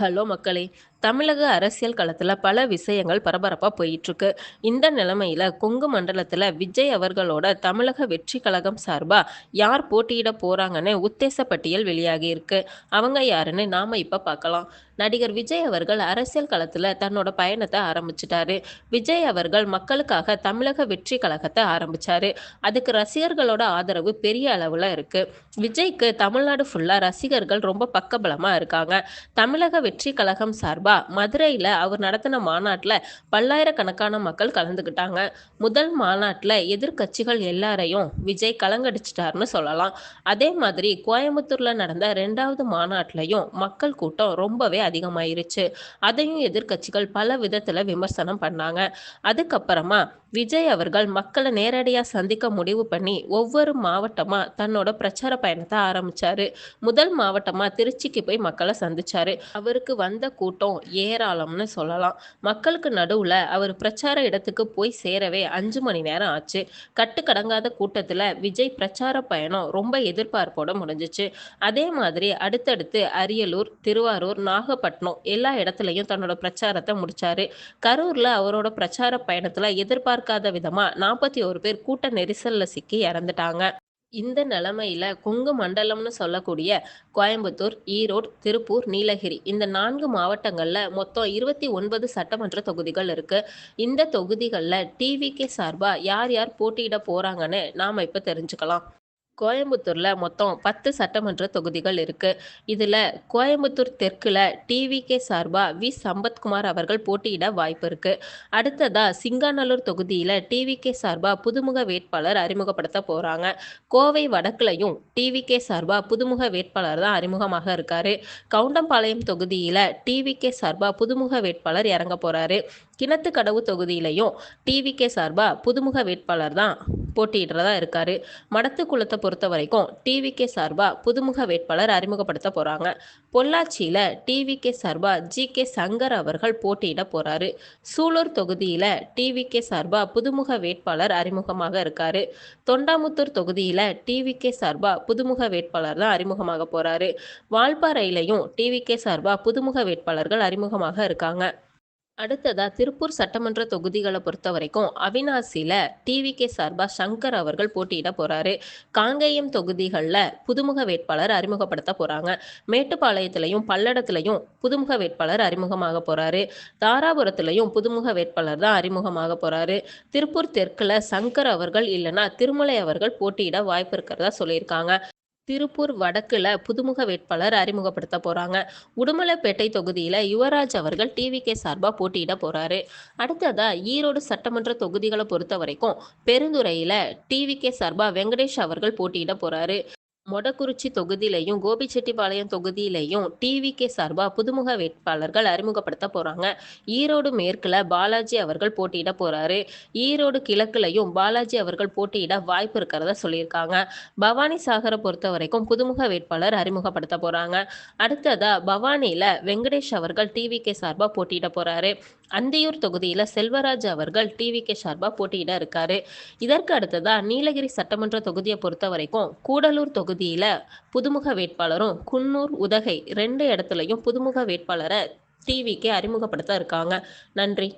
Hello மக்களே தமிழக அரசியல் களத்தில் பல விஷயங்கள் பரபரப்பாக போயிட்டுருக்கு. இந்த நிலைமையில் கொங்கு மண்டலத்தில் விஜய் அவர்களோட தமிழக வெற்றி கழகம் சார்பாக யார் போட்டியிட போகிறாங்கன்னு உத்தேச பட்டியல் வெளியாகி இருக்கு. அவங்க யாருன்னு நாம் இப்போ பார்க்கலாம் நடிகர் விஜய் அவர்கள் அரசியல் களத்தில் தன்னோட பயணத்தை ஆரம்பிச்சிட்டாரு. விஜய் அவர்கள் மக்களுக்காக தமிழக வெற்றி கழகத்தை ஆரம்பிச்சாரு. அதுக்கு ரசிகர்களோட ஆதரவு பெரிய அளவில் இருக்கு. விஜய்க்கு தமிழ்நாடு ஃபுல்லாக ரசிகர்கள் ரொம்ப பக்கபலமாக இருக்காங்க. தமிழக வெற்றி கழகம் சார்பாக மதுரையில் அவர் நடத்தின மாநாட்டில் பல்லாயிரக்கணக்கான மக்கள் கலந்துக்கிட்டாங்க முதல் மாநாட்டில் எதிர்க்கட்சிகள் எல்லாரையும் விஜய் கலங்கடிச்சிட்டாருன்னு சொல்லலாம். அதே மாதிரி கோயம்புத்தூரில் நடந்த ரெண்டாவது மாநாட்டிலையும் மக்கள் கூட்டம் ரொம்பவே அதிகமாயிருச்சு. அதையும் எதிர்க்கட்சிகள் பல விதத்தில் விமர்சனம் பண்ணாங்க. அதுக்கப்புறமா விஜய் அவர்கள் மக்களை நேரடியாக சந்திக்க முடிவு பண்ணி ஒவ்வொரு மாவட்டமாக தன்னோட பிரச்சார பயணத்தை ஆரம்பிச்சாரு. முதல் மாவட்டமாக திருச்சிக்கு போய் மக்களை சந்திச்சாரு. அவருக்கு வந்த கூட்டம் ஏராளம்னு சொல்லலாம். மக்களுக்கு நடுவில் அவர் பிரச்சார இடத்துக்கு போய் சேரவே அஞ்சு மணி நேரம் ஆச்சு. கட்டுக்கடங்காத கூட்டத்தில் விஜய் பிரச்சார பயணம் ரொம்ப எதிர்பார்ப்போட முடிஞ்சிச்சு. அதே மாதிரி அடுத்தடுத்து அரியலூர் திருவாரூர் நாகப்பட்டினம் எல்லா இடத்துலையும் தன்னோட பிரச்சாரத்தை முடிச்சாரு. கரூரில் அவரோட பிரச்சார பயணத்தில் எதிர்பார்க்காத விதமாக நாற்பத்தி ஒரு பேர் கூட்ட நெரிசல்ல சிக்கி இறந்துட்டாங்க. இந்த நிலைமையில கொங்கு மண்டலம்னு சொல்லக்கூடிய கோயம்புத்தூர் ஈரோடு திருப்பூர் நீலகிரி இந்த நான்கு மாவட்டங்கள்ல மொத்தம் இருபத்தி ஒன்பது சட்டமன்ற தொகுதிகள் இருக்கு. இந்த தொகுதிகளில் டிவிகே சார்பா யார் யார் போட்டியிட போறாங்கன்னு நாம இப்ப தெரிஞ்சுக்கலாம். கோயம்புத்தூரில் மொத்தம் பத்து சட்டமன்ற தொகுதிகள் இருக்குது இதில் கோயம்புத்தூர் தெற்கில் டிவிகே சார்பாக வி. சம்பத்குமார் அவர்கள் போட்டியிட வாய்ப்பு இருக்குது அடுத்ததாக சிங்காநல்லூர் தொகுதியில் டிவிகே சார்பாக புதுமுக வேட்பாளர் அறிமுகப்படுத்த போகிறாங்க கோவை வடக்குலையும் டிவிகே சார்பாக புதுமுக வேட்பாளர் தான் அறிமுகமாக இருக்கார். கவுண்டம்பாளையம் தொகுதியில் டிவிகே சார்பாக புதுமுக வேட்பாளர் இறங்க போகிறாரு கிணத்துக்கடவு தொகுதியிலையும் டிவிகே சார்பாக புதுமுக வேட்பாளர் தான் போட்டியிடுறதா இருக்காரு. மடத்துக்குளத்தை பொறுத்த வரைக்கும் டிவிகே சார்பாக புதுமுக வேட்பாளர் அறிமுகப்படுத்த போகிறாங்க பொள்ளாச்சியில் டிவிகே சார்பாக ஜி கே சங்கர் அவர்கள் போட்டியிட போகிறாரு சூலூர் தொகுதியில் டிவிகே சார்பாக புதுமுக வேட்பாளர் அறிமுகமாக இருக்காரு. தொண்டாமுத்தூர் தொகுதியில் டிவிகே சார்பாக புதுமுக வேட்பாளர் தான் அறிமுகமாக போகிறாரு வால்பாறையிலையும் டிவிகே சார்பாக புதுமுக வேட்பாளர்கள் அறிமுகமாக இருக்காங்க. அடுத்ததா திருப்பூர் சட்டமன்ற தொகுதிகளை பொறுத்த வரைக்கும் அவினாசியில் டிவிகே சார்பா சங்கர் அவர்கள் போட்டியிட போகிறாரு காங்கேயம் தொகுதிகளில் புதுமுக வேட்பாளர் அறிமுகப்படுத்த போகிறாங்க மேட்டுப்பாளையத்திலையும் பல்லடத்துலையும் புதுமுக வேட்பாளர் அறிமுகமாக போகிறாரு தாராபுரத்துலையும் புதுமுக வேட்பாளர் தான் அறிமுகமாக போகிறாரு திருப்பூர் தெற்கில் சங்கர் அவர்கள் இல்லைன்னா திருமலை அவர்கள் போட்டியிட வாய்ப்பு இருக்கிறதா சொல்லியிருக்காங்க. திருப்பூர் வடக்குல புதுமுக வேட்பாளர் அறிமுகப்படுத்த போறாங்க. உடுமலைப்பேட்டை தொகுதியில யுவராஜ் அவர்கள் டிவிகே சார்பா போட்டியிட போறாரு. அடுத்ததா ஈரோடு சட்டமன்ற தொகுதிகளை பொறுத்த வரைக்கும் பெருந்துறையில டிவிகே சார்பா வெங்கடேஷ் அவர்கள் போட்டியிட போறாரு. மொடக்குறிச்சி தொகுதியிலையும் கோபிச்செட்டிப்பாளையம் தொகுதியிலையும் டிவிகே சார்பாக புதுமுக வேட்பாளர்கள் அறிமுகப்படுத்த போகிறாங்க ஈரோடு மேற்கில் பாலாஜி அவர்கள் போட்டியிட போகிறாரு ஈரோடு கிழக்குலையும் பாலாஜி அவர்கள் போட்டியிட வாய்ப்பு இருக்கிறதா சொல்லியிருக்காங்க. பவானி சாகரை பொறுத்த வரைக்கும் புதுமுக வேட்பாளர் அறிமுகப்படுத்த போகிறாங்க அடுத்ததா பவானியில் வெங்கடேஷ் அவர்கள் டிவிகே சார்பாக போட்டியிட போகிறாரு அந்தியூர் தொகுதியில் செல்வராஜ் அவர்கள் டிவிகே சார்பாக போட்டியிட இருக்காரு. இதற்கு அடுத்ததா நீலகிரி சட்டமன்ற தொகுதியை பொறுத்த வரைக்கும் கூடலூர் தொகுதி தொகுதியில் புதுமுக வேட்பாளரும் குன்னூர் உதகை ரெண்டு இடத்துலையும் புதுமுக வேட்பாளரை டிவிக்கு அறிமுகப்படுத்த இருக்காங்க. நன்றி.